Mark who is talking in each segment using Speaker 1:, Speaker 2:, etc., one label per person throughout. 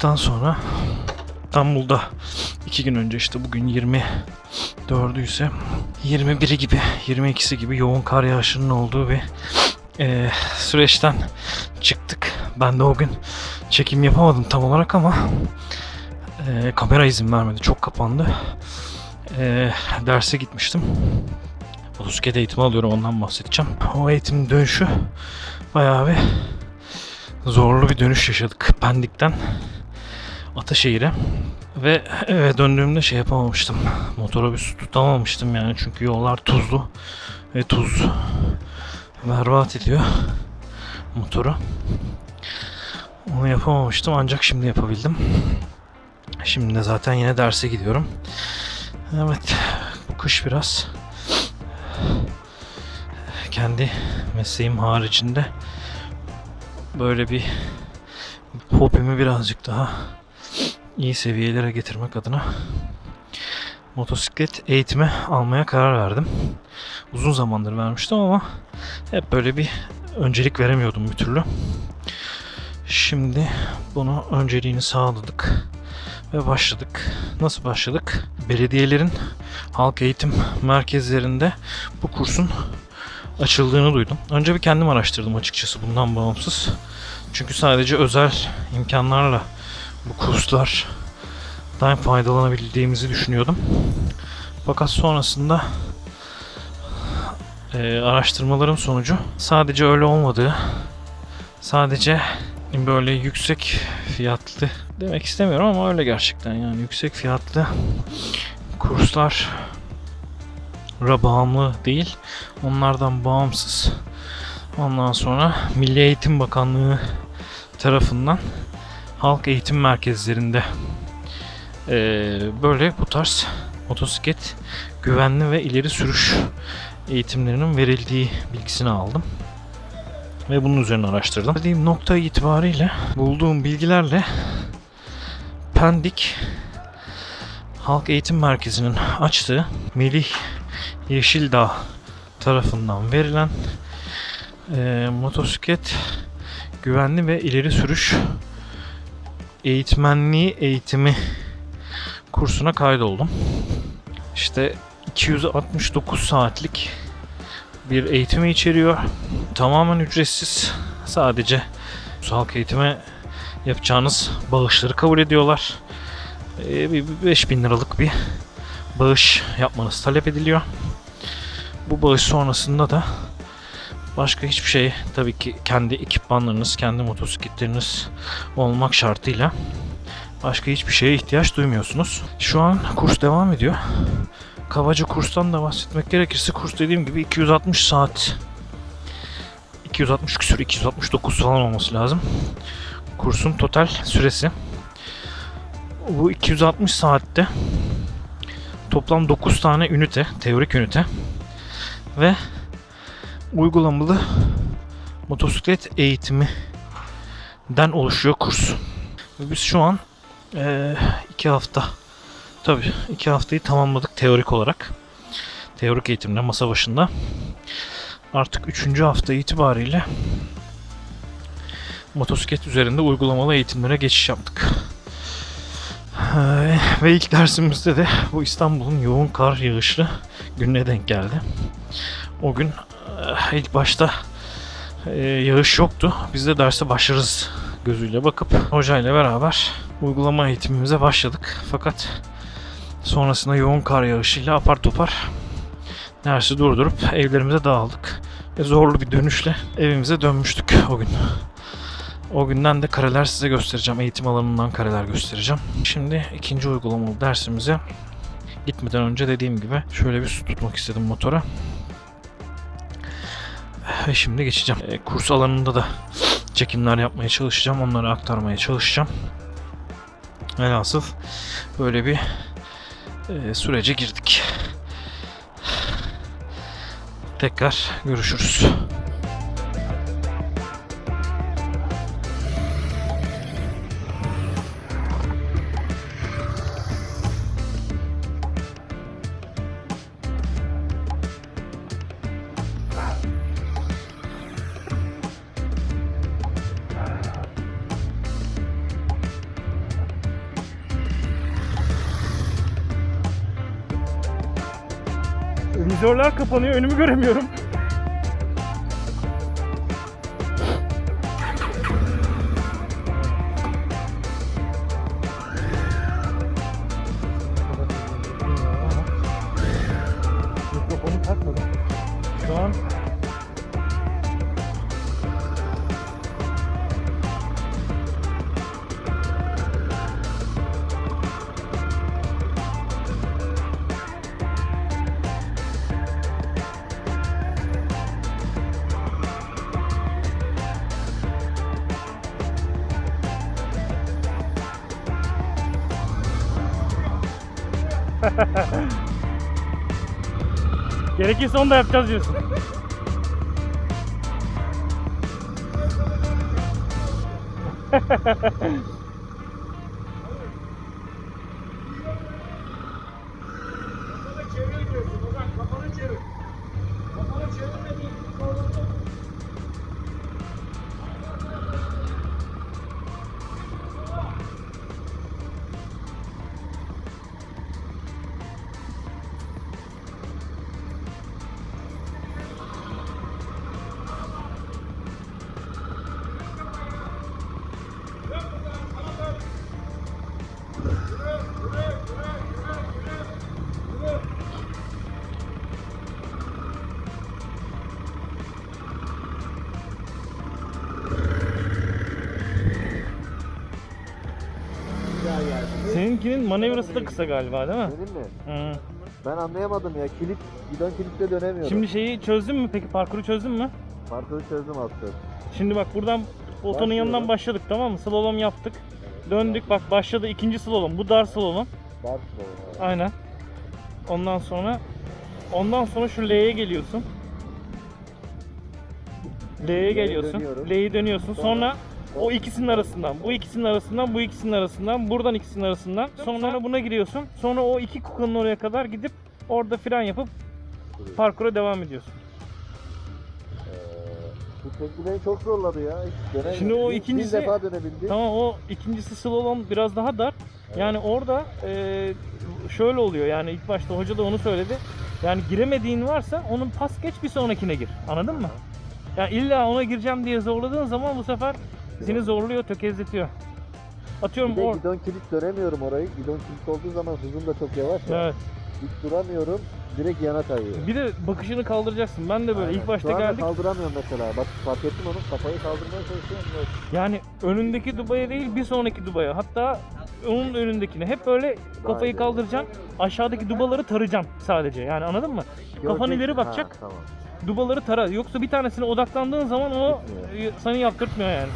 Speaker 1: çıktıktan sonra İstanbul'da iki gün önce işte bugün 24'ü ise 21'i gibi 22'si gibi yoğun kar yağışının olduğu bir e, süreçten çıktık. Ben de o gün çekim yapamadım tam olarak ama e, kamera izin vermedi. Çok kapandı. E, derse gitmiştim. Motosiklet eğitimi alıyorum ondan bahsedeceğim. O eğitim dönüşü bayağı bir zorlu bir dönüş yaşadık Pendik'ten Ataşehir'e. Ve eve döndüğümde şey yapamamıştım. Su tutamamıştım yani çünkü yollar tuzlu ve tuz berbat ediyor motoru. Onu yapamamıştım ancak şimdi yapabildim. Şimdi de zaten yine derse gidiyorum. Evet bu kış biraz kendi mesleğim haricinde böyle bir hobimi birazcık daha iyi seviyelere getirmek adına motosiklet eğitimi almaya karar verdim. Uzun zamandır vermiştim ama hep böyle bir öncelik veremiyordum bir türlü. Şimdi bunu önceliğini sağladık ve başladık. Nasıl başladık? Belediyelerin halk eğitim merkezlerinde bu kursun açıldığını duydum. Önce bir kendim araştırdım açıkçası bundan bağımsız. Çünkü sadece özel imkanlarla bu kurslardan faydalanabildiğimizi düşünüyordum. Fakat sonrasında e, araştırmalarım sonucu sadece öyle olmadığı, sadece böyle yüksek fiyatlı demek istemiyorum ama öyle gerçekten yani yüksek fiyatlı kurslar bağımlı değil. Onlardan bağımsız. Ondan sonra Milli Eğitim Bakanlığı tarafından halk eğitim merkezlerinde eee, böyle bu tarz motosiklet güvenli ve ileri sürüş eğitimlerinin verildiği bilgisini aldım. Ve bunun üzerine araştırdım. Dediğim nokta itibariyle bulduğum bilgilerle Pendik Halk Eğitim Merkezi'nin açtığı Melih Yeşildağ tarafından verilen eee, motosiklet güvenli ve ileri sürüş eğitmenliği eğitimi kursuna kaydoldum. İşte 269 saatlik bir eğitimi içeriyor. Tamamen ücretsiz. Sadece halk eğitime yapacağınız bağışları kabul ediyorlar. Ee, bir 5000 liralık bir bağış yapmanız talep ediliyor. Bu bağış sonrasında da başka hiçbir şey tabii ki kendi ekipmanlarınız, kendi motosikletleriniz olmak şartıyla başka hiçbir şeye ihtiyaç duymuyorsunuz. Şu an kurs devam ediyor. Kabaca kurstan da bahsetmek gerekirse kurs dediğim gibi 260 saat 260 küsur 269 falan olması lazım. Kursun total süresi. Bu 260 saatte toplam 9 tane ünite, teorik ünite ve uygulamalı motosiklet eğitiminden oluşuyor kurs. Biz şu an eee, iki hafta tabii iki haftayı tamamladık teorik olarak. Teorik eğitimle masa başında. Artık üçüncü hafta itibariyle motosiklet üzerinde uygulamalı eğitimlere geçiş yaptık. Eee, Ve ilk dersimizde de bu İstanbul'un yoğun kar yağışlı gününe denk geldi. O gün ilk başta eh, yağış yoktu. Biz de derse başlarız gözüyle bakıp hocayla beraber uygulama eğitimimize başladık. Fakat sonrasında yoğun kar yağışıyla apar topar dersi durdurup evlerimize dağıldık. Ve zorlu bir dönüşle evimize dönmüştük o gün. O günden de kareler size göstereceğim. Eğitim alanından kareler göstereceğim. Şimdi ikinci uygulamalı dersimize gitmeden önce dediğim gibi şöyle bir su tutmak istedim motora. Şimdi geçeceğim. E, kurs alanında da çekimler yapmaya çalışacağım. Onları aktarmaya çalışacağım. Velhasıl böyle bir e, sürece girdik. Tekrar görüşürüz. Vizörler kapanıyor önümü göremiyorum. gerekirse onu da yapacağız diyorsun. Seninkinin manevrası da kısa galiba değil mi?
Speaker 2: Benim mi?
Speaker 1: Hı.
Speaker 2: Ben anlayamadım ya. Kilit, gidon kilitle dönemiyorum.
Speaker 1: Şimdi şeyi çözdün mü peki parkuru çözdün mü?
Speaker 2: Markalı çözdüm attı.
Speaker 1: Şimdi bak buradan Oto'nun yanından başladık tamam mı? Slalom yaptık. Döndük bak başladı ikinci slalom. Bu dar slalom.
Speaker 2: Ders de
Speaker 1: Aynen. Ondan sonra ondan sonra şu L'ye geliyorsun. L'ye geliyorsun. L'yi dönüyorsun.
Speaker 2: Sonra-
Speaker 1: Sonra o ikisinin arasından, bu ikisinin arasından, bu ikisinin arasından, buradan ikisinin arasından. Sonra buna giriyorsun. Sonra o iki kukanın oraya kadar gidip orada fren yapıp parkura devam ediyorsun.
Speaker 2: Ee, bu tekli beni çok zorladı ya. Hiç dönemedim.
Speaker 1: Şimdi o
Speaker 2: Bir-
Speaker 1: ikincisi-
Speaker 2: Bir defa dönebildim.
Speaker 1: Tamam o ikincisi slalom biraz daha dar. Yani orada e, şöyle oluyor yani ilk başta hoca da onu söyledi. Yani giremediğin varsa onun pas geç bir sonrakine gir. Anladın mı? Yani illa ona gireceğim diye zorladığın zaman bu sefer seni zorluyor, tökezletiyor. Atıyorum
Speaker 2: Bir de
Speaker 1: or
Speaker 2: gidon kilit dönemiyorum orayı. Gidon kilit olduğu zaman hızım da çok yavaş ya.
Speaker 1: Evet.
Speaker 2: Hiç duramıyorum. Direkt yana kayıyor.
Speaker 1: Bir de bakışını kaldıracaksın. Ben de böyle
Speaker 2: Aynen.
Speaker 1: ilk başta
Speaker 2: Şu anda
Speaker 1: geldik.
Speaker 2: kaldıramıyorum mesela. Bak fark ettim onu. Kafayı kaldırmaya çalışıyorum.
Speaker 1: Yani önündeki Dubai'ye değil bir sonraki Dubai'ye. Hatta onun önündekine. Hep böyle kafayı
Speaker 2: Aynen.
Speaker 1: kaldıracaksın. Aşağıdaki dubaları tarayacaksın sadece. Yani anladın mı? Kafan ileri
Speaker 2: Ha,
Speaker 1: bakacak.
Speaker 2: tamam.
Speaker 1: dubaları tara. Yoksa bir tanesine odaklandığın zaman o
Speaker 2: Gitmiyor.
Speaker 1: seni yaptırtmıyor yani.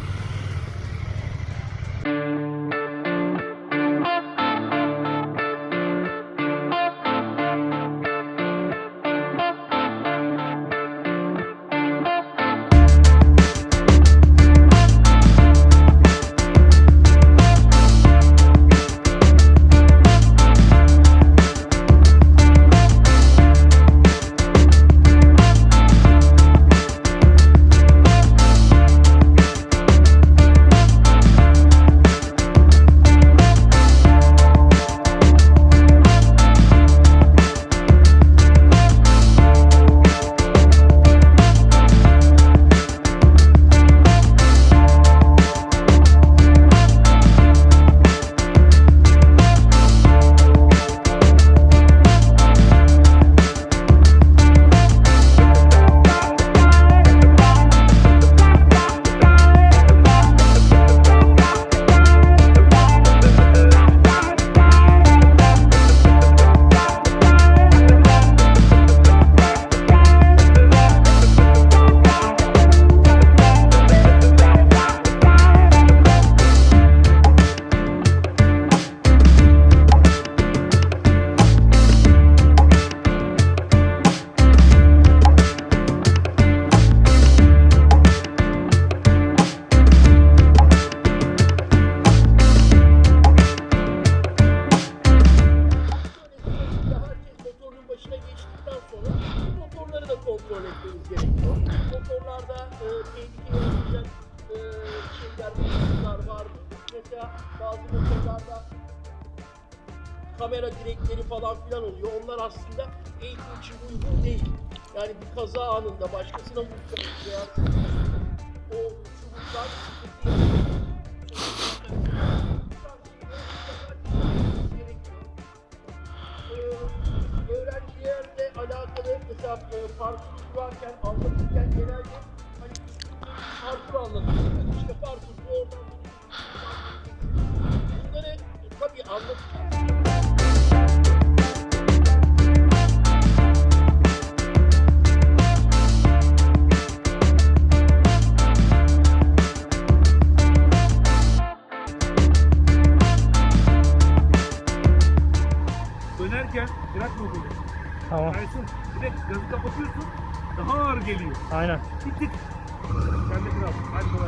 Speaker 3: mesela e, parkuru kurarken anlatırken genelde hani parkur anlatıyorsunuz. İşte parkur oradan bunları e, tabii anlatırken
Speaker 4: geliyor. Aynen. Tık tık. Sen
Speaker 1: kral.
Speaker 4: Hadi kolay.